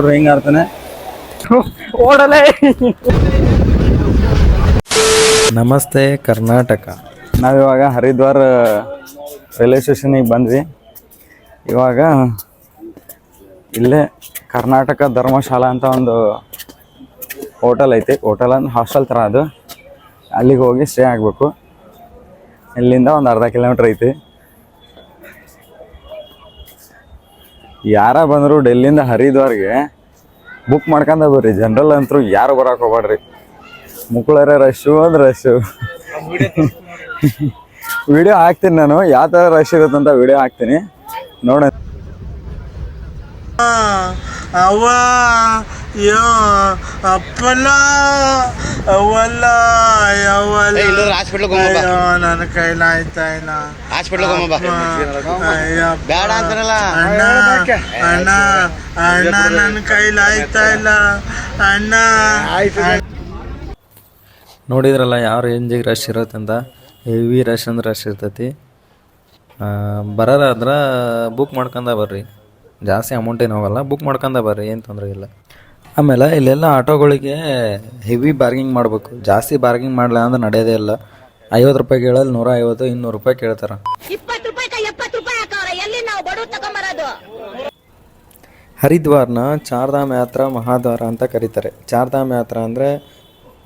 ನೋಡ್ರಿ ಹೆಂಗ್ ಆಡ್ತಾನೆ. ಓಡಲೇ. ನಮಸ್ತೆ ಕರ್ನಾಟಕ. ನಾವಿವಾಗ ಹರಿದ್ವಾರ ರೈಲ್ವೆ ಸ್ಟೇಷನಿಗೆ ಬಂದ್ವಿ. ಇವಾಗ ಇಲ್ಲೇ ಕರ್ನಾಟಕ ಧರ್ಮಶಾಲಾ ಅಂತ ಒಂದು ಹೋಟೆಲ್ ಐತಿ. ಹೋಟೆಲ್ ಅಂದ್ರೆ ಹಾಸ್ಟೆಲ್ ಥರ ಅದು. ಅಲ್ಲಿಗೆ ಹೋಗಿ ಸ್ಟೇ ಆಗಬೇಕು. ಇಲ್ಲಿಂದ ಒಂದು ಅರ್ಧ ಕಿಲೋಮೀಟ್ರ್ ಐತಿ. ಯಾರ ಬಂದರು ಡೆಲ್ಲಿಂದ ಹರಿದ್ವಾರ್ಗೆ ಬುಕ್ ಮಾಡ್ಕೊಂಡ ಬರ್ರಿ ಜನರಲ್ ಅಂತೂ ಯಾರು ಬರಕ್ಕೆ ಹೋಗ್ಬೇಡ್ರಿ ಮುಕ್ಕಳರ ರಶು ಅಂದ್ರೆ ರಶ್ಶು ವಿಡಿಯೋ ಹಾಕ್ತೀನಿ ನಾನು. ಯಾವ ಥರ ರಶ್ ಇರುತ್ತಂತ ವಿಡಿಯೋ ಹಾಕ್ತೀನಿ. ನೋಡ ಅವ ಯೋ ಅಪ್ಪಲ ಅವಲ್ಲ ಹೋಗಮ್ಮ ಅಯ್ಯೋ ನನ್ನ ಕೈಲಾಯ್ತಾ ಇಲ್ಲ. ಅಯ್ಯಪ್ಪ. ಬೇಡ ಅಂತಾನಲ್ಲ ಅಣ್ಣ ಅಣ್ಣ ಅಣ್ಣ ನನ್ನ ಕೈಲಾಯ್ತಾ ಇಲ್ಲ. ಅಣ್ಣ. ನೋಡಿದ್ರಲ್ಲ ಯಾರು ರೇಂಜಿಗೆ ರಶ್ ಇರುತ್ತಂತ ಹೆವಿ ರಶ್ ಅಂದ್ರೆ ರಶ್ ಇರ್ತೈತಿ. ಬರೋದಾದ್ರೆ ಬುಕ್ ಮಾಡ್ಕೊಂಡ ಬರ್ರಿ. ಜಾಸ್ತಿ ಅಮೌಂಟ್ ಏನು ಹೋಗಲ್ಲ ಬುಕ್ ಮಾಡ್ಕೊಂಡ ಬರ್ರಿ ಏನು ತೊಂದರೆ ಇಲ್ಲ. ಆಮೇಲೆ ಇಲ್ಲೆಲ್ಲ ಆಟೋಗಳಿಗೆ ಹೆವಿ ಬಾರ್ಗಿಂಗ್ ಮಾಡಬೇಕು. ಜಾಸ್ತಿ ಬಾರ್ಗಿಂಗ್ ಮಾಡಲ್ಲ ಅಂದ್ರೆ ನಡೆಯೋದೇ ಇಲ್ಲ. ಐವತ್ತು ರೂಪಾಯಿ ಕೇಳಲ್ಲಿ ನೂರ ಐವತ್ತು ಇನ್ನೂರು ರೂಪಾಯಿ ಕೇಳ್ತಾರ. ಹರಿದ್ವಾರ್ನ ಚಾರ್ಧಾಮ ಯಾತ್ರಾ ಮಹಾದ್ವಾರ ಅಂತ ಕರೀತಾರೆ. ಚಾರ್ಧಾಮ ಯಾತ್ರಾ ಅಂದರೆ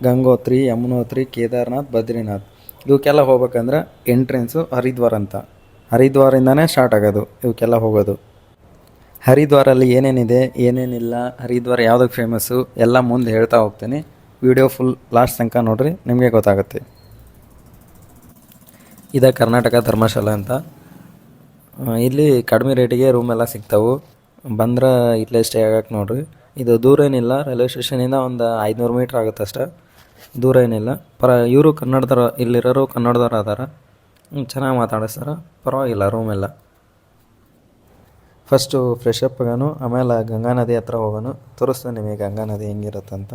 ಗಂಗೋತ್ರಿ ಯಮುನೋತ್ರಿ ಕೇದಾರ್ನಾಥ್ ಬದ್ರಿನಾಥ್. ಇವಕ್ಕೆಲ್ಲ ಹೋಗ್ಬೇಕಂದ್ರೆ ಎಂಟ್ರೆನ್ಸು ಹರಿದ್ವಾರ್ ಅಂತ. ಹರಿದ್ವಾರಿಂದನೇ ಸ್ಟಾರ್ಟ್ ಆಗೋದು. ಇವಕ್ಕೆಲ್ಲ ಹೋಗೋದು. ಹರಿದ್ವಾರಲ್ಲಿ ಏನೇನಿದೆ, ಏನೇನಿಲ್ಲ, ಹರಿದ್ವಾರ ಯಾವುದಕ್ಕೆ ಫೇಮಸ್ಸು ಎಲ್ಲ ಮುಂದೆ ಹೇಳ್ತಾ ಹೋಗ್ತೀನಿ. ವಿಡಿಯೋ ಫುಲ್ ಲಾಸ್ಟ್ ತನಕ ನೋಡ್ರಿ, ನಿಮಗೆ ಗೊತ್ತಾಗುತ್ತೆ. ಇದೆ ಕರ್ನಾಟಕ ಧರ್ಮಶಾಲಾ ಅಂತ. ಇಲ್ಲಿ ಕಡಿಮೆ ರೇಟಿಗೆ ರೂಮ್ ಎಲ್ಲ ಸಿಗ್ತಾವು. ಬಂದ್ರೆ ಇಲ್ಲೇ ಸ್ಟೇ ಆಗಕ್ಕೆ ನೋಡ್ರಿ. ಇದು ದೂರ ಏನಿಲ್ಲ ರೈಲ್ವೆ ಸ್ಟೇಷನಿಂದ ಒಂದು ಐದುನೂರು ಮೀಟ್ರ್ ಆಗುತ್ತೆ ಅಷ್ಟೇ. ದೂರ ಏನಿಲ್ಲ. ಪರ, ಇವರು ಕನ್ನಡದವ್ರು, ಇಲ್ಲಿರೋರು ಕನ್ನಡದವ್ರು ಅದಾರ. ಚೆನ್ನಾಗಿ ಮಾತಾಡಿಸ್ತಾರ. ಪರವಾಗಿಲ್ಲ ರೂಮ್ ಎಲ್ಲ. ಫಸ್ಟು ಫ್ರೆಶ್ ಅಪ್ ಆಗೋನು ಆಮೇಲೆ ಗಂಗಾ ನದಿ ಹತ್ರ ಹೋಗೋನು. ತೋರಿಸ್ತೇನೆ ನಿಮಗೆ ಗಂಗಾ ನದಿ ಹೆಂಗಿರುತ್ತಂತ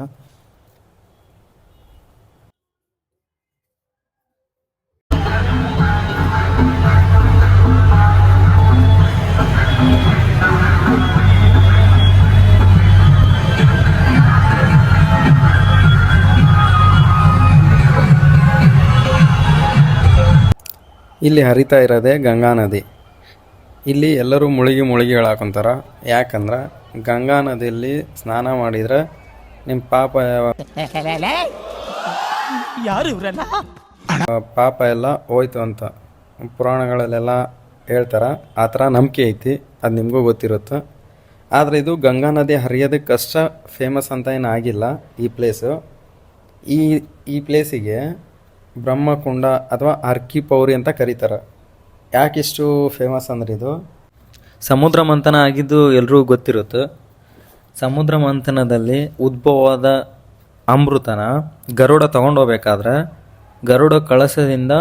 ಇಲ್ಲಿ ಹರಿತಾ ಇರೋದೇ ಗಂಗಾ ನದಿ. ಇಲ್ಲಿ ಎಲ್ಲರೂ ಮುಳುಗಿ ಮುಳುಗಿ ಹೇಳಾಕೊಂತಾರ. ಯಾಕಂದ್ರೆ ಗಂಗಾ ನದಿಯಲ್ಲಿ ಸ್ನಾನ ಮಾಡಿದ್ರೆ ನಿಮ್ಮ ಪಾಪ ಯಾರು ಪಾಪ ಎಲ್ಲ ಹೋಯ್ತು ಅಂತ ಪುರಾಣಗಳಲ್ಲೆಲ್ಲ ಹೇಳ್ತಾರ. ಆ ಥರ ನಂಬಿಕೆ ಐತಿ ಅದು ನಿಮಗೂ ಗೊತ್ತಿರುತ್ತೆ. ಆದರೆ ಇದು ಗಂಗಾ ನದಿ ಹರಿಯೋದಕ್ಕಷ್ಟ ಫೇಮಸ್ ಅಂತ ಏನು ಆಗಿಲ್ಲ ಈ ಪ್ಲೇಸು ಈ ಈ ಪ್ಲೇಸಿಗೆ ಬ್ರಹ್ಮಕುಂಡ ಅಥವಾ ಅರ್ಕಿ ಪೌರಿ ಅಂತ ಕರೀತಾರೆ. ಯಾಕಿಷ್ಟು ಫೇಮಸ್ ಅಂದ್ರೆ ಇದು? ಸಮುದ್ರ ಮಂಥನ ಆಗಿದ್ದು ಎಲ್ರಿಗೂ ಗೊತ್ತಿರುತ್ತೆ. ಸಮುದ್ರ ಮಂಥನದಲ್ಲಿ ಉದ್ಭವವಾದ ಅಮೃತನ ಗರುಡ ತಗೊಂಡೋಗ್ಬೇಕಾದ್ರೆ ಗರುಡ ಕಳಸದಿಂದ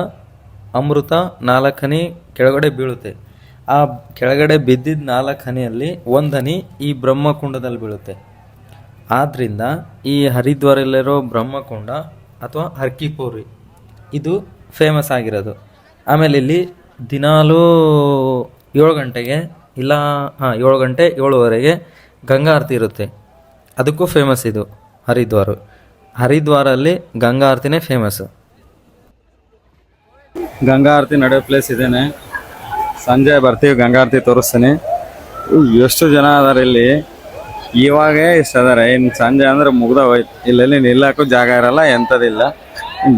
ಅಮೃತ ನಾಲ್ಕು ಕೆಳಗಡೆ ಬೀಳುತ್ತೆ. ಆ ಕೆಳಗಡೆ ಬಿದ್ದಿದ್ದ ನಾಲ್ಕು ಹನಿಯಲ್ಲಿ ಒಂದು ಹನಿ ಈ ಬ್ರಹ್ಮಕುಂಡದಲ್ಲಿ ಬೀಳುತ್ತೆ. ಆದ್ದರಿಂದ ಈ ಹರಿದ್ವಾರಲ್ಲಿರೋ ಬ್ರಹ್ಮಕುಂಡ ಅಥವಾ ಹರ್ಕಿಪೋರಿ ಇದು ಫೇಮಸ್ ಆಗಿರೋದು. ಆಮೇಲೆ ಇಲ್ಲಿ ದಿನಾಲೂ ಏಳು ಗಂಟೆಗೆ ಇಲ್ಲ, ಹಾಂ, ಏಳು ಗಂಟೆ, ಏಳುವರೆಗೆ ಗಂಗಾ ಆರತಿ ಇರುತ್ತೆ. ಅದಕ್ಕೂ ಫೇಮಸ್ ಇದು, ಹರಿದ್ವಾರ. ಹರಿದ್ವಾರಲ್ಲಿ ಗಂಗಾ ಆರತಿನೇ ಫೇಮಸ್ ಗಂಗಾ ಆರತಿ ನಡೆಯೋ ಪ್ಲೇಸ್ ಇದೇನೆ. ಸಂಜೆ ಬರ್ತೀವಿ, ಗಂಗಾ ಆರತಿ ತೋರಿಸ್ತೀನಿ. ಎಷ್ಟು ಜನ ಅದಾರ ಇಲ್ಲಿ. ಇವಾಗ ಇಷ್ಟು ಅದಾರ. ಇನ್ನು ಸಂಜೆ ಅಂದ್ರೆ ಮುಗ್ದ ಹೋಯ್ತು ಇಲ್ಲೆಲ್ಲಿ ನಿಲ್ಲಕ್ಕೂ ಜಾಗ ಇರಲ್ಲ, ಎಂಥದಿಲ್ಲ.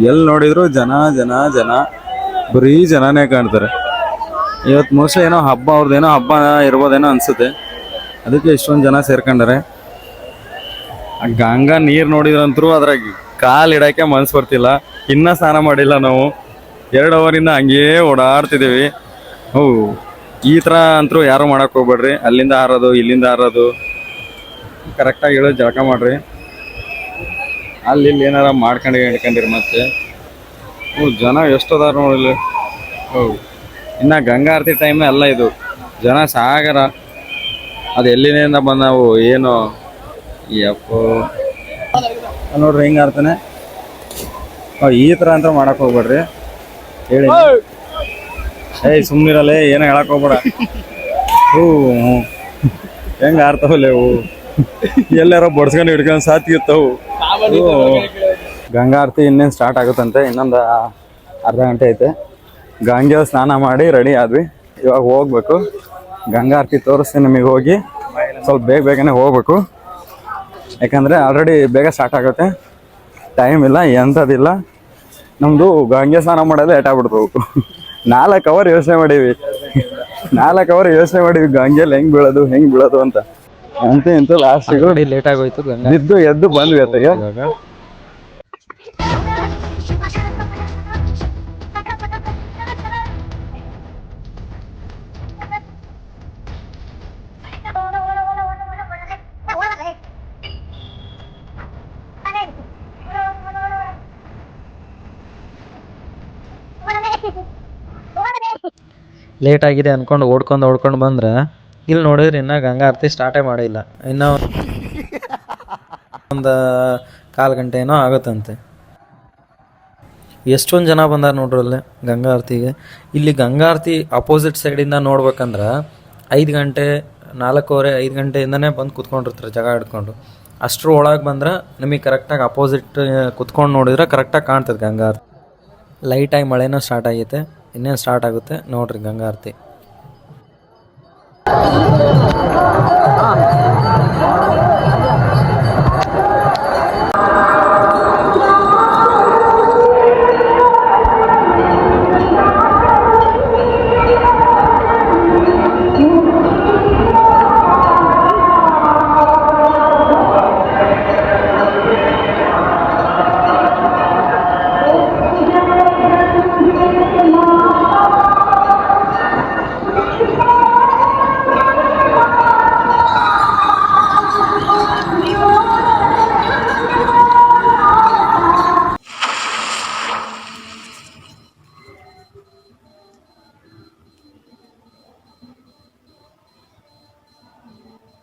ಎಲ್ಲಿ ನೋಡಿದ್ರು ಜನ ಜನ ಜನ. ಬರೀ ಜನನೇ ಕಾಣ್ತಾರೆ. ಇವತ್ತು ಮೋಸ್ಟ್ಲಿ ಏನೋ ಹಬ್ಬ ಅವ್ರದ್ದೇನೋ ಹಬ್ಬ ಇರ್ಬೋದೇನೋ ಅನಿಸುತ್ತೆ. ಅದಕ್ಕೆ ಇಷ್ಟೊಂದು ಜನ ಸೇರ್ಕೊಂಡಾರೆ. ಆ ಗಂಗಾ ನೀರು ನೋಡಿದ್ರಂತರೂ ಅದರ ಕಾಲು ಇಡೋಕ್ಕೆ ಮನಸ್ಸು ಬರ್ತಿಲ್ಲ. ಇನ್ನೂ ಸ್ನಾನ ಮಾಡಿಲ್ಲ ನಾವು. ಎರಡು ಅವರಿಂದ ಹಂಗೇ ಓಡಾಡ್ತಿದ್ದೀವಿ ಹೋ ಈ ಥರ ಅಂತರೂ ಯಾರು ಮಾಡೋಕೆ ಹೋಗ್ಬೇಡ್ರಿ. ಅಲ್ಲಿಂದ ಹಾರೋದು, ಇಲ್ಲಿಂದ ಹಾರೋದು. ಕರೆಕ್ಟಾಗಿ ಹೇಳೋದು ಜಳಕ ಮಾಡ್ರಿ. ಅಲ್ಲಿ ಇಲ್ಲಿ ಏನಾರ ಮಾಡ್ಕೊಂಡು ಹೇಳ್ಕೊಂಡಿರಿ ಮತ್ತೆ. ಹ್ಞೂ ಜನ ಎಷ್ಟು ಅದಾರ ನೋಡಿಲ್ಲ? ಹೌದು. ಇನ್ನ ಗಂಗಾ ಆರತಿ ಟೈಮ್ ಅಲ್ಲ ಇದು. ಜನ ಸಾಗರ. ಅದು ಎಲ್ಲಿನಿಂದ ಬಂದವು ಏನು? ಯಪ್ಪೋ. ನೋಡ್ರಿ ಹಿಂಗ ಆಡ್ತಾನೆ? ಈ ಥರ ಅಂತ ಮಾಡಕ್ ಹೋಗ್ಬೇಡ್ರಿ. ಹೇಳಿ. ಏಯ್ ಸುಮ್ನಿರಲ್ಲೇ ಏನೋ ಹೇಳಕ್ ಹೋಗ್ಬೇಡ. ಹೂ ಹ್ಞೂ ಹೆಂಗ ಆಡ್ತಾವಲ್ಲೇ ಹೂ ಎಲ್ಲಾರ ಬಡ್ಸ್ಕೊಂಡು ಹಿಡ್ಕೊಂಡು ಸಾತಿರ್ತಾವು ಗಂಗಾ ಆರತಿ ಇನ್ನೇನು ಸ್ಟಾರ್ಟ್ ಆಗುತ್ತಂತೆ? ಇನ್ನೊಂದು ಅರ್ಧ ಗಂಟೆ ಐತೆ. ಗಂಗೆ ಸ್ನಾನ ಮಾಡಿ ರೆಡಿ ಆದ್ವಿ. ಇವಾಗ ಹೋಗ್ಬೇಕು. ಗಂಗಾ ಆರತಿ ತೋರಿಸ್ತೀನಿ ನಿಮಗೆ ಹೋಗಿ. ಸ್ವಲ್ಪ ಬೇಗ ಬೇಗನೆ ಹೋಗ್ಬೇಕು. ಯಾಕಂದರೆ ಆಲ್ರೆಡಿ ಬೇಗ ಸ್ಟಾರ್ಟ್ ಆಗುತ್ತೆ. ಟೈಮ್ ಇಲ್ಲ ಎಂಥದಿಲ್ಲ. ನಮ್ಮದು ಗಂಗೆ ಸ್ನಾನ ಮಾಡೋದು ಲೇಟ್ ಆಗ್ಬಿಡ್ತು. ನಾಲ್ಕು ಅವರ್ ಯೋಚನೆ ಮಾಡೀವಿ. ನಾಲ್ಕು ಅವರ್ ಯೋಚನೆ ಮಾಡೀವಿ ಗಂಗೆಲಿ ಹೆಂಗೆ ಬೀಳೋದು ಹೆಂಗೆ ಬೀಳೋದು ಅಂತ. ಅಂತ ಇಂತ ಲಾಸ್ಟ್ ಲೇಟ್ ಆಗೋಯ್ತು ಬಿದ್ದು ಎದ್ದು ಬಂದ್ವಿ ಅತ್ತಗೆ. ಲೇಟ್ ಆಗಿದೆ ಅನ್ಕೊಂಡು ಓಡ್ಕೊಂಡು ಓಡ್ಕೊಂಡು ಬಂದ್ರೆ, ಇಲ್ಲಿ ನೋಡಿದ್ರೆ ಇನ್ನೂ ಗಂಗಾ ಆರತಿ ಸ್ಟಾರ್ಟೇ ಮಾಡಿಲ್ಲ. ಇನ್ನೂ ಒಂದು ಕಾಲು ಗಂಟೆ ಏನೋ ಆಗುತ್ತಂತೆ. ಎಷ್ಟೊಂದು ಜನ ಬಂದಾರ ನೋಡ್ರಿ ಅಲ್ಲಿ ಗಂಗಾ ಆರತಿಗೆ. ಇಲ್ಲಿ ಗಂಗಾ ಆರತಿ ಅಪೋಸಿಟ್ ಸೈಡಿಂದ ನೋಡ್ಬೇಕಂದ್ರೆ ಐದು ಗಂಟೆ, ನಾಲ್ಕೂವರೆ, ಐದು ಗಂಟೆಯಿಂದನೇ ಬಂದು ಕುತ್ಕೊಂಡಿರ್ತಾರೆ ಜಾಗ ಹಿಡ್ಕೊಂಡು. ಅಷ್ಟರ ಒಳಗೆ ಬಂದ್ರೆ ನಿಮಗೆ ಕರೆಕ್ಟಾಗಿ ಅಪೋಸಿಟ್ ಕುತ್ಕೊಂಡು ನೋಡಿದ್ರೆ ಕರೆಕ್ಟಾಗಿ ಕಾಣ್ತದೆ ಗಂಗಾ ಆರತಿ. ಲೈಟಾಗಿ ಮಳೆನೂ ಸ್ಟಾರ್ಟ್ ಆಗೈತೆ. ಇನ್ನೇನು ಸ್ಟಾರ್ಟ್ ಆಗುತ್ತೆ? ನೋಡ್ರಿ ಗಂಗಾ ಆರತಿ